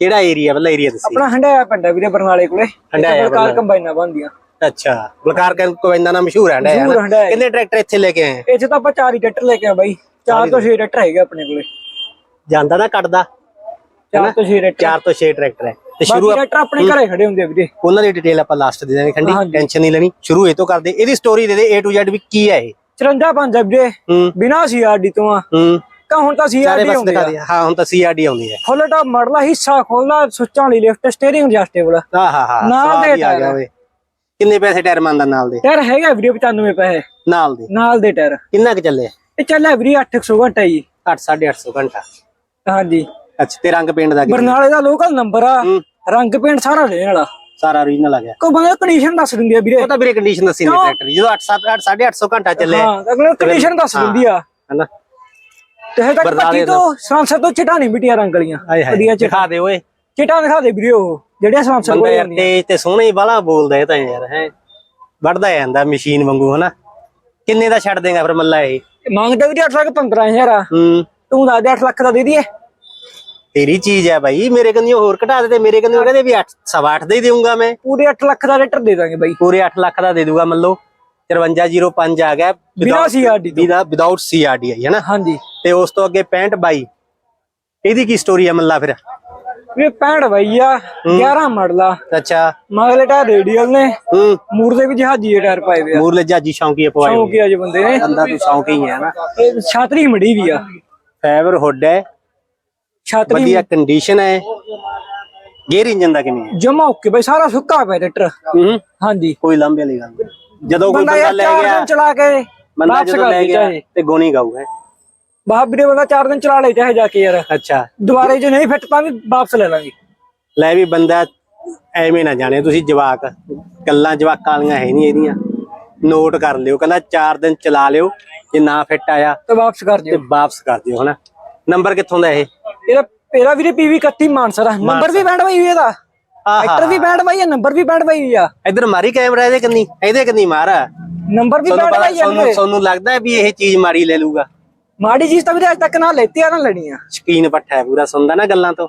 ਕਿਹੜਾ ਏਰੀਆ ਵੱਲਾ ਏਰੀਆ ਦੱਸੀ। ਆਪਣਾ ਹੰਡਾਇਆ ਪਿੰਡ ਹੈ ਵੀਰੇ ਬਰਨਾਲੇ ਕੋਲੇ। ਹੰਡਾਇਆ ਬਲਕਾਰ ਕੰਬਾਈਨਾਂ ਬੰਦੀਆਂ ਅੱਛਾ ਬਲਕਾਰ ਕੋਇੰਦਾ ਨਾਮ ਮਸ਼ਹੂਰ ਹੰਡਾਇਆ। ਕਿੰਨੇ ਟਰੈਕਟਰ ਇੱਥੇ ਲੈ ਕੇ ਆਏ? ਇੱਥੇ ਤਾਂ ਆਪਾਂ ਚਾਰ ਹੀ ਟਰੈਕਟਰ ਲੈ ਕੇ ਆ ਬਾਈ। ਚਾਰ ਤੋਂ ਛੇ ਟਰੈਕਟਰ ਹੈਗੇ ਆਪਣੇ ਕੋਲੇ। ਜਾਂਦਾ ਨਾ ਕੱਟਦਾ। ਚਾਰ ਤੋਂ ਛੇ ਟਰੈਕਟਰ। 4 ਤੋਂ 6 ਟਰੈਕਟਰ ਹੈ। ਤੇ ਸ਼ੁਰੂ ਟਰੈਕਟਰ ਆਪਣੇ ਘਰੇ ਖੜੇ ਹੁੰਦੇ ਵੀਰੇ। ਉਹਨਾਂ ਦੀ ਡਿਟੇਲ ਆਪਾਂ ਲਾਸਟ ਦੇ ਦਾਂਗੇ ਖੰਡੀ। ਟੈਨਸ਼ਨ ਨਹੀਂ ਲੈਣੀ। ਸ਼ੁਰੂ ਇਹ ਤੋਂ ਕਰਦੇ। ਇਹਦੀ ਸਟੋਰੀ ਦੇ ਦੇ A to Z ਵੀ ਕੀ ਹੈ ਇਹ? 54 ਪੰਜ ਆ ਵੀਰੇ। ਬਿਨਾ ਸੀਆਰਡੀ ਤੋਂ ਆ। ਹੂੰ ਕਾ ਹੁਣ ਤਾਂ ਚਾਰੇ ਸੀਆਰਡੀ ਪਾਸੇ ਹੁੰਦੇ ਦਿਖਾ ਆ। ਹਾਂ ਹੁਣ ਤਾਂ CRD ਆਉਂਦੀ ਹੈ। ਫੁੱਲ ਟਾਪ ਮੜਲਾ ਹਿੱਸਾ ਖੋਲਣਾ ਸੁੱਚਾਂ ਵਾਲੀ ਲਿਫਟ ਸਟੀਅਰਿੰਗ ਐਡਜਸਟੇਬਲ ਆਹ ਹਾ ਹਾ ਨਾਲ ਸਵਾਦ ਦੇ ਹੀ ਆ ਗਿਆ। ਓਏ। ਕਿੰਨੇ ਪੈਸੇ ਟਾਇਰ ਮੰਨਦਾ ਨਾਲ ਦੇ? ਟਾਇਰ ਹੈਗਾ ਵੀਰੇ 95 ਪੈਸੇ। ਨਾਲ ਦੇ। ਨਾਲ ਦੇ ਟਾਇਰ ਕਿੰਨਾ ਕੁ ਚੱਲੇ ਇਹ ਚੱਲਿਆ ਵੀਰੇ 800 ਘੰਟਾ ਜੀ। 8 850 ਘੰਟਾ। ਹਾਂਜੀ। ਅੱਛਾ ਤੇ ਰੰਗ ਪੇਂਟ ਦਾ ਕੀ ਬਰਨਾਲੇ ਦਾ ਲੋਕਲ ਨੰਬਰ ਆ। ਹੂੰ। ਰੰਗ ਪੇਂਟ ਸਾਰਾ ਦੇਣ ਵਾਲਾ। ਸਾਰਾ ਓਰੀਜਨਲ ਆ ਗਿਆ। ਕੋ ਬੰਦਾ ਕੰਡੀਸ਼ਨ ਦੱਸ ਦਿੰਦੀ ਆ ਵੀਰੇ। ਉਹ ਤਾਂ ਵੀਰੇ ਕੰਡੀਸ਼ਨ ਦੱਸੀ ਨੇ ਟਰੈਕਟਰ ਦੀ। ਜਦੋਂ 8 7 8 850 ਘੰਟਾ ਚੱਲੇ ਹਾਂ ਅਗਲੇ ਕੰਡੀਸ਼ਨ ਦੱਸ ਦਿੰਦੀ ਆ। ਹਨਾ? ਤੇ ਤੱਕ ਪੱਟੀ ਤੋਂ ਸਰਾਂਸਰ ਤੋਂ ਚਿਟਾ ਨਹੀਂ ਮਿਟੀਆਂ ਰੰਗ ਵਾਲੀਆਂ ਵਧੀਆ ਚਿਟਾ। ਦਿਖਾ ਦੇ ਓਏ। ਚਿਟਾ ਦਿਖਾ ਦੇ ਵੀਰੇ ਉਹ ਸਰਾਂਸਰ ਬੰਦਾ ਕੋਲ ਯਾਰ ਤੇਜ ਤੇ ਸੋਹਣਾ ਹੀ ਬਾਲਾ ਬੋਲਦਾ ਇਹ ਤਾਂ ਯਾਰ ਹੈ। ਵੜਦਾ ਜਾਂਦਾ ਮਸ਼ੀਨ ਵਾਂਗੂ ਹਨਾ। ਕਿੰਨੇ ਦਾ ਛੱਡ ਦੇਗਾ ਫਿਰ ਮੱਲਾ ਇਹ? ਮੰਗਦਾ ਵੀਰੇ 8 ਲੱਖ 15000 ਆ। ਹੂੰ। ਤੂੰ ਦੱਸ ਦੇ 8 ਲੱਖ ਦਾ ਦੇ ਦਈਏ। ਤੇਰੀ ਚੀਜ਼ ਹੈ ਭਾਈ ਮੇਰੇ ਕੰਨੀ ਹੋਰ ਘਟਾ ਦੇ ਤੇ ਮੇਰੇ ਕੰਨੀ ਕਹਿੰਦੇ ਵੀ 8 ਸਵਾ ਅੱਠ ਦਾ ਹੀ ਦੇਊਂਗਾ ਮੈਂ। ਪੂਰੇ 8 ਲੱਖ ਦਾ ਰੇਟਰ ਦੇ ਦਾਂਗੇ ਬਾਈ। ਪੂਰੇ 8 ਲੱਖ ਦਾ ਦੇ ਦੂਗਾ ਮੰਨ ਲਓ। 5305 ਆ ਗਿਆ ਬਿਨਾਂ ਤੋਂ। ਬਿਨਾ ਵਿਦਆਊਟ ਸੀਆਰਡੀ ਹੈ ਨਾ ਹਾਂਜੀ। ਤੇ ਉਸ ਤੋਂ ਅੱਗੇ 65 22 ਇਹਦੀ ਕੀ ਸਟੋਰੀ ਹੈ ਮੱਲਾ ਫਿਰ? ਇਹ 65 ਬਾਈ ਆ 11 ਮਾਡਲ ਆ ਅੱਛਾ। ਮਗਲੇ ਟਾਇਰ ਰੇਡੀਅਲ ਨੇ। ਹੂੰ। ਮੂਰ ਦੇ ਵੀ ਜਹਾਜੀ ਦੇ ਟਾਇਰ ਪਾਏ ਵੇ ਆ। ਮੂਰਲੇ ਜਾਜੀ ਸ਼ੌਂਕੀ ਪਵਾਏ। ਸ਼ੌਂਕੀ ਆ ਜੇ ਬੰਦੇ ਨੇ। ਬੰਦਾ ਤੂੰ ਸ਼ੌਂਕੀ ਹੈ ਨਾ ਇਹ ਛਾਤਰੀ ਮੜੀ ਵੀ ਆ। ਫਾਈਬਰ ਹੁੱਡ ਹੈ। ਛਾਤਰੀ ਵਧੀਆ ਕੰਡੀਸ਼ਨ ਹੈ। ਗੇਅਰ ਇੰਜਨ ਦਾ ਕਿਵੇਂ ਹੈ? ਜਮਾ ਓਕੇ ਬਾਈ ਸਾਰਾ ਸੁੱਕਾ ਪਿਆ ਟਰੈਕਟਰ। ਹਾਂਜੀ। ਕੋਈ ਲੰਬੇ ਵਾਲੀ ਗੱਲ ਨਹੀਂ। ਜਦੋਂ ਕੋਈ ਬੰਦਾ ਬੰਦਾ ਯਾਰ ਲੈ ਚਾਰ ਗਿਆ ਦਿਨ ਚਲਾ ਕੇ ਬੰਦਾ ਵਾਪਸ ਜਦੋਂ ਕਰ ਲੈ ਗਿਆ ਤੇ ਗੋਣੀ ਗਾਊ ਹੈ। ਬਾਹਰ ਵੀਰੇ ਬੰਦਾ ਚਾਰ ਦਿਨ ਚਲਾ ਲੈ ਚਾਹੇ ਜਾ ਕੇ ਯਾਰ। ਅੱਛਾ। ਦੁਬਾਰੇ ਜੇ ਨਹੀਂ ਫਿੱਟ ਤਾਂ ਵੀ ਵਾਪਸ ਲੈ ਲਾਂਗੇ। ਲੈ ਵੀ ਬੰਦਾ ਐਵੇਂ ਨਾ ਜਾਣੇ ਤੁਸੀਂ ਜਵਾਕ ਗੱਲਾਂ ਜਵਾਕਾਂ ਵਾਲੀਆਂ ਹੈ ਨਹੀਂ ਇਹਦੀਆਂ। ਨੋਟ ਕਰ ਲਿਓ ਕਹਿੰਦਾ 4 ਦਿਨ ਚਲਾ ਲਿਓ ਜੇ ਨਾ ਫਿੱਟ ਆਇਆ ਤੇ ਵਾਪਸ ਕਰ ਤੇ ਦਿਓ। ਵਾਪਸ ਕਰ ਦਿਓ ਹਨਾ? ਨੰਬਰ ਕਿੱਥੋਂ ਦਾ ਇਹ? ਇਹਦਾ ਇਹਦਾ ਵੀਰੇ ਪੀਵੀ 31 ਮਾਨਸਰ ਆ ਨੰਬਰ ਵੀ ਬੈਂਡ ਬਾਈ ਹੋਈ ਇਹਦਾ। ਐਕਟਰ ਵੀ ਬੈਂਡ ਬਾਈ ਆ ਨੰਬਰ ਵੀ ਬੈਂਡ ਬਾਈ ਆ। ਇਧਰ ਮਾਰੀ ਕੈਮਰਾ ਇਹਦੇ ਕੰਨੀ ਇਹਦੇ ਕੰਨੀ ਮਾਰ। ਨੰਬਰ ਵੀ ਬੈਂਡ ਬਾਈ ਆ ਤੁਹਾਨੂੰ ਲੱਗਦਾ ਵੀ ਇਹ ਚੀਜ਼ ਮਾੜੀ ਲੈ ਲੂਗਾ। ਮਾੜੀ ਚੀਜ਼ ਤਾਂ ਵੀਰੇ ਅੱਜ ਤੱਕ ਨਾ ਲੈਤੀ ਆ ਨਾ ਲੈਣੀ ਆ ਸ਼ਕੀਨ ਪੱਠਾ ਹੈ ਪੂਰਾ ਸੁਣਦਾ ਨਾ ਗੱਲਾਂ ਤੋਂ।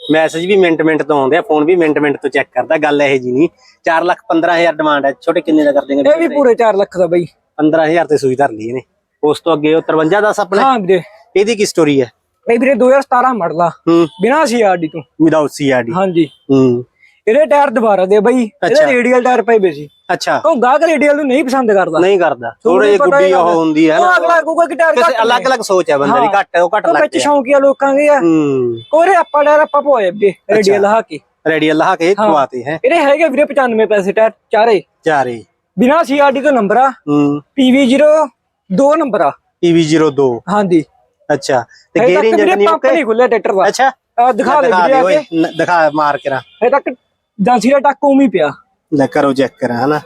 ਮੈਸੇਜ ਵੀ ਮਿੰਟ ਮਿੰਟ ਤੋਂ ਆਉਂਦੇ ਆ ਫੋਨ ਵੀ ਮਿੰਟ ਮਿੰਟ ਤੋਂ ਚੈੱਕ ਕਰਦਾ ਗੱਲ ਇਹ ਜੀ ਨਹੀਂ। 4 ਲੱਖ 15000 ਡਿਮਾਂਡ ਹੈ ਛੋਟੇ ਕਿੰਨੇ ਦਾ ਕਰ ਦੇਂਗੇ ਇਹ ਵੀ ਪੂਰੇ 4 ਲੱਖ ਦਾ ਬਾਈ। 15000 ਤੇ ਸੂਈ ਧਰ ਲਈ ਇਹਨੇ ਉਸ ਤੋਂ ਅੱਗੇ ਉਹ 53 ਦਾ ਆਪਣਾ। ਹਾਂ ਵੀਰੇ। ਇਹਦੀ ਕੀ ਸਟੋਰੀ ਹੈ? ਇਹ ਵੀਰੇ 2017 ਮਾਡਲ ਆ। ਹੂੰ। ਬਿਨਾ ਸੀਆਰਡੀ ਤੋਂ। ਵਿਦਆਊਟ ਸੀਆਰਡੀ ਹਾਂਜੀ। ਹੂੰ। ਇਹਦੇ ਟਾਇਰ ਦੁਬਾਰਾ ਦੇ ਬਾਈ। ਇਹਦੇ। ਰੇਡੀਅਲ ਟਾਇਰ ਪਏ ਵੇ ਸੀ। ਅੱਛਾ। ਉਹ ਗਾਹਕ ਰੇਡੀਅਲ ਨੂੰ ਨਹੀਂ ਪਸੰਦ ਕਰਦਾ। ਨਹੀਂ ਕਰਦਾ। ਥੋੜੇ ਗੁੱਡੀ ਉਹ। ਹੁੰਦੀ ਹੈ ਨਾ। ਅਗਲਾ ਕਹੂਗਾ ਕਿ ਟਾਇਰ ਕਿਸੇ ਅਲੱਗ ਅਲੱਗ ਸੋਚ ਹੈ ਬੰਦੇ ਦੀ। ਘੱਟ ਉਹ ਘੱਟ ਵਿੱਚ ਲੱਗਦੇ ਆ ਸ਼ੌਂਕੀਆ ਲੋਕਾਂ ਦੇ ਆ। ਹੂੰ। ਕੋਰੇ ਆਪਾਂ ਟਾਇਰ ਆਪਾਂ ਪਵਾਏ ਵੀਰੇ ਰੇਡੀਅਲ ਹਾ ਕੇ। ਰੈਡੀ ਅੱਲਾਹ ਕੇ ਖਵਾਤੇ ਹੈ। ਇਹਦੇ ਹੈਗੇ ਵੀਰੇ 95 ਪੈਸੇ ਟਾਇਰ ਚਾਰੇ। ਚਾਰੇ। ਬਿਨਾ ਸੀਆਰਡੀ ਤੋਂ ਨੰਬਰ ਆ। ਹੂੰ। PV0 ਦੋ ਨੰਬਰ ਆ। EV02 ਹਾਂਜੀ। ਅੱਛਾ ਤੇ ਗੇਅਰ ਇੰਜਨ ਨਹੀਂ ਓਕੇ ਨਹੀਂ ਖੁੱਲਿਆ ਟਰੈਕਟਰ ਦਾ। ਅੱਛਾ ਦਿਖਾ ਦੇ ਵੀਰੇ ਆ ਕੇ ਦਿਖਾ ਮਾਰ ਕੇ ਰਾ। ਹਜੇ ਤੱਕ ਜਾਂਸੀ ਦਾ ਟੱਕ ਹੀ ਪਿਆ। ਲੈ ਕਰੋ ਚੈੱਕ ਕਰਾਂ ਹਨਾ।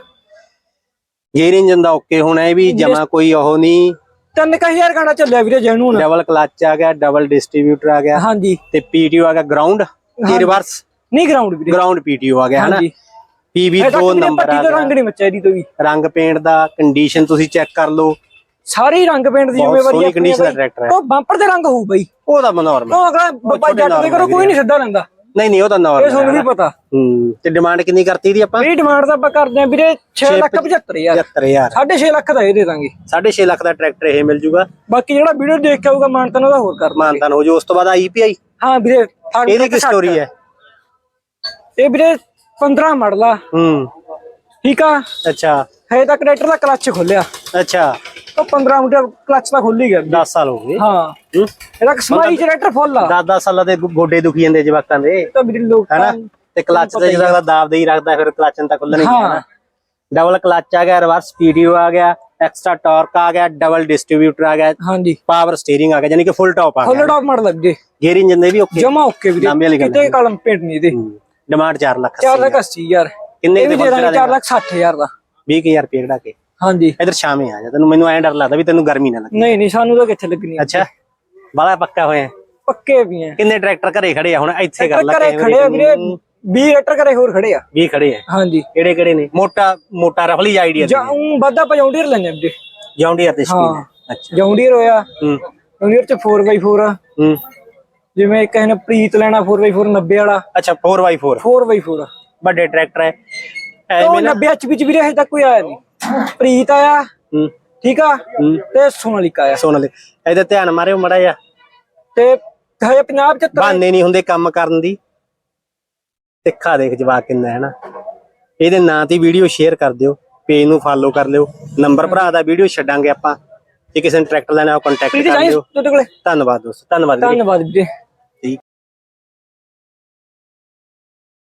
ਗੇਅਰ ਇੰਜਨ ਦਾ ਓਕੇ ਹੋਣਾ ਇਹ ਵੀ ਜਮਾ ਕੋਈ ਉਹ ਨਹੀਂ। ਤਿੰਨ ਕੁ ਹਜ਼ਾਰ ਗਾਣਾ ਚੱਲਿਆ ਵੀਰੇ ਜੈਨੂਨ। ਡਬਲ ਕਲਚ ਆ ਗਿਆ ਡਬਲ ਡਿਸਟ੍ਰੀਬਿਊਟਰ ਆ ਗਿਆ ਹਾਂਜੀ। ਤੇ ਪੀਟੀਓ ਆ ਗਿਆ ਗਰਾਊਂਡ ਕੀ ਰਿਵਰਸ ਨਹੀਂ ਗਰਾਊਂਡ ਵੀਰੇ। ਗਰਾਊਂਡ ਪੀਟੀਓ ਆ ਗਿਆ ਹਨਾ। ਪੀਵੀ ਹਜੇ ਤੱਕ 2 ਵੀਰੇ ਨੰਬਰ ਆ ਗਿਆ। ਰੰਗ ਨਹੀਂ ਮੱਚਿਆ ਇਹਦੀ ਤੋਂ ਵੀ। ਰੰਗ ਪੇਂਟ ਦਾ ਕੰਡੀਸ਼ਨ ਤੁਸੀਂ ਚੈੱਕ ਕਰ ਲਓ। ਸਾਰੇ ਹੀ ਰੰਗ ਪੇਂਟ ਦੀ ਜ਼ਿੰਮੇਵਾਰੀ ਸੋਹਣੀ condition ਦਾ tractor ਹੈ। ਉਹ ਬੰਪਰ ਦੇ ਰੰਗ ਹੋਊ ਬਈ। ਉਹਦਾ ਮਨੋਰਮਲ ਉਹ ਅਗਲਾ ਛੋਟੇ ਜੱਟ ਦੇ ਕਰੋ ਕੋਈ ਨਹੀਂ ਸਿੱਧਾ ਲੈਂਦਾ। ਨਹੀਂ ਨਹੀਂ ਉਹ ਤਾਂ ਇਹ ਨਾਰਮਲ ਤੁਹਾਨੂੰ ਵੀ ਪਤਾ। ਹੂੰ ਤੇ ਡਿਮਾਂਡ ਕਿੰਨੀ ਕਰਤੀ ਦੀ ਆਪਾਂ? ਇਹ ਡਿਮਾਂਡ ਤਾਂ ਆਪਾਂ ਕਰਦੇ ਆਂ ਵੀਰੇ 6 ਲੱਖ 75 ਹਜ਼ਾਰ। 75000 6.5 ਲੱਖ ਦਾ ਇਹ ਦੇ ਦਾਂਗੇ। 6.5 ਲੱਖ ਦਾ ਟਰੈਕਟਰ ਇਹ ਮਿਲ ਜੂਗਾ। ਬਾਕੀ ਜਿਹੜਾ ਵੀਡੀਓ ਦੇਖ ਕੇ ਆਊਗਾ ਮਾਨਤਨ ਉਹਦਾ ਹੋਰ ਕਰ ਮਾਨਤਾਨ ਹੋ ਜੋ ਉਸ ਤੋਂ ਬਾਅਦ ਆਈਪੀਆਈ ਹਾਂ ਵੀਰੇ ਇਹਦੀ ਕੀ ਸਟੋਰੀ ਹੈ। ਇਹ ਵੀਰੇ 15 ਮਾਡਲ ਆ। ਹੂੰ। ਠੀਕ ਆ? ਅੱਛਾ। ਹਜੇ ਤੱਕ ਟਰੈਕਟਰ ਦਾ ਕਲੱਚ ਖੋਲਿਆ। ਅੱਛਾ। ਉਹ 15 ਮੀਟਰ ਕਲੱਚ ਤਾਂ ਖੁੱਲ ਗਿਆ ਵੀਰੇ। 10 ਸਾਲ ਹੋ ਗਏ। ਹਾਂ। ਹੂੰ? ਇਹਦਾ ਸਮਾਈ ਟਰੈਕਟਰ ਫੁੱਲ ਆ। 10 ਸਾਲਾਂ ਦੇ ਗੋ- ਗੋਡੇ ਦੁਖੀ ਜਾਂਦੇ ਜਵਾਕਾਂ ਦੇ। ਤਾਂ ਵੀਰੇ ਲੋਕ ਹੈਨਾ? ਤੇ ਕਲੱਚ ਤੇ ਜਿਹੜਾ ਅਗਲਾ ਦਾਬ ਦੇ ਹੀ ਰੱਖਦਾ ਫਿਰ ਕਲੱਚ ਨੂੰ ਤਾਂ ਖੁੱਲਣਾ ਹੀ ਹਾਂ। ਹੈ। ਨਾ ਡਬਲ ਕਲੱਚ ਆ ਗਿਆ ਰਿਵਰਸ ਪੀਡੀਓ ਆ ਗਿਆ ਐਕਸਟਰਾ ਟਾਰਕ ਆ ਗਿਆ ਡਬਲ ਡਿਸਟ੍ਰੀਬਿਊਟਰ ਆ ਗਿਆ ਹਾਂਜੀ। ਪਾਵਰ ਸਟੀਅਰਿੰਗ ਆ ਗਿਆ ਯਾਨੀ ਕਿ ਫੁੱਲ ਟਾਪ ਆ ਗਿਆ। ਫੁੱਲ ਟਾਪ ਮਾਡਲ ਲੱਗੇ ਗੇਅਰ ਇੰਜਨ ਦੇ ਵੀ ਓਕੇ ਜਮਾ ਓਕੇ ਵੀਰੇ। ਲਾਂਬੇ ਵਾਲੀ ਗੱਲ ਕਿਤੇ ਕਲਮ ਪੇਂਟ ਨਹੀਂ ਦੇ ਡਿਮਾਂਡ 4 ਲੱਖ 4 ਲੱਖ 80 ਹਜ਼ਾਰ। ਕਿੰਨੇ ਦੇ ਦੇ ਦਾਂਗੇ 4 ਲੱਖ 60 ਹਜ਼ਾਰ ਦਾ। 20000 ਰੁਪਏ ਕਢਾ ਕੇ। ਹਾਂਜੀ। ਇਧਰ ਸ਼ਾਮੇ ਆ ਜਾ ਤੈਨੂੰ ਮੈਨੂੰ ਐਂ ਡਰ ਲੱਗਦਾ ਵੀ ਤੈਨੂੰ ਗਰਮੀ ਨਾ ਲੱਗੇ। ਨਹੀਂ ਨਹੀਂ ਸਾਨੂੰ ਤਾਂ ਕਿੱਥੇ ਲੱਗਣੀ। ਅੱਛਾ ਬਾਲਾ ਪੱਕਾ ਹੋਇਆ। ਪੱਕੇ ਵੀ ਆ। ਕਿੰਨੇ ਟਰੈਕਟਰ ਘਰੇ ਖੜੇ ਆ ਹੁਣ ਇੱਥੇ ਕਰ ਘਰੇ ਲੱਗੇ ਖੜੇ ਆ ਵੀਰੇ 20 ਲੀਟਰ ਘਰੇ ਹੋਰ ਖੜੇ ਆ। ਵੀ ਖੜੇ ਆ। ਹਾਂਜੀ। ਕਿਹੜੇ ਕਿਹੜੇ ਨੇ? ਮੋਟਾ ਮੋਟਾ ਰਫਲੀ ਆਈਡੀਆ ਜਾਂ ਊਂ ਵਾਧਾ ਪਜਾਉਂਡੀਰ ਲੈਣੇ ਵੀਰੇ। ਜੌਂਡੀਅਰ ਤੇ ਸਪੀਡ ਅੱਛਾ। ਜੌਂਡੀਰ ਹੋਇਆ। ਹੂੰ। ਜੌਂਡੀਰ ਚ 4x4 ਆ। ਹੂੰ। ਜਿਵੇਂ ਕਿਸੇ ਨੇ ਪ੍ਰੀਤ ਲੈਣਾ 4x4 90 ਵਾਲਾ। ਅੱਛਾ 4x4 4x4 ਵੱਡੇ ਟਰੈਕਟਰ ਹੈ। ਐਵੇਂ ਨਾ 90 ਐਚਪੀ ਚ ਵੀਰੇ ਹਜੇ ਤੱਕ ਕੋਈ ਆਇਆ ਨਹੀਂ। ਪ੍ਰੀਤ ਆਇਆ। ਹੂੰ, ਠੀਕ ਆ? ਤੇ ਸੋਨਾਲੀਕਾ ਆਇਆ। ਸੋਨ ਲੈ ਇਹਦੇ ਧਿਆਨ ਮਾਰਿਓ ਮੜਾ ਜਾ ਤੇ ਹਜੇ 50 75 ਬਹਾਨੇ ਨਹੀਂ ਹੁੰਦੇ ਕੰਮ ਕਰਨ ਦੀ। ਤਿੱਖਾ ਦੇਖ ਜਵਾਕ ਕਿੰਨਾ ਹੈ ਨਾ। ਇਹਦੇ ਨਾਂ ਤੇ ਵੀਡੀਓ ਸ਼ੇਅਰ ਕਰ ਦਿਓ ਪੇਜ ਨੂੰ ਫਾਲੋ ਕਰ ਲਿਓ। ਨੰਬਰ ਭਰਾ ਦਾ ਵੀਡੀਓ ਛੱਡਾਂਗੇ ਆਪਾਂ। ਜੇ ਕਿਸੇ ਨੇ ਟਰੈਕਟਰ ਲੈਣਾ ਹੋ ਕੰਟੈਕਟ ਕਰ ਲਿਓ। ਤੁਹਾਡੇ ਕੋਲੇ? ਧੰਨਵਾਦ ਦੋਸਤੋ ਧੰਨਵਾਦ। ਧੰਨਵਾਦ ਵੀਰੇ।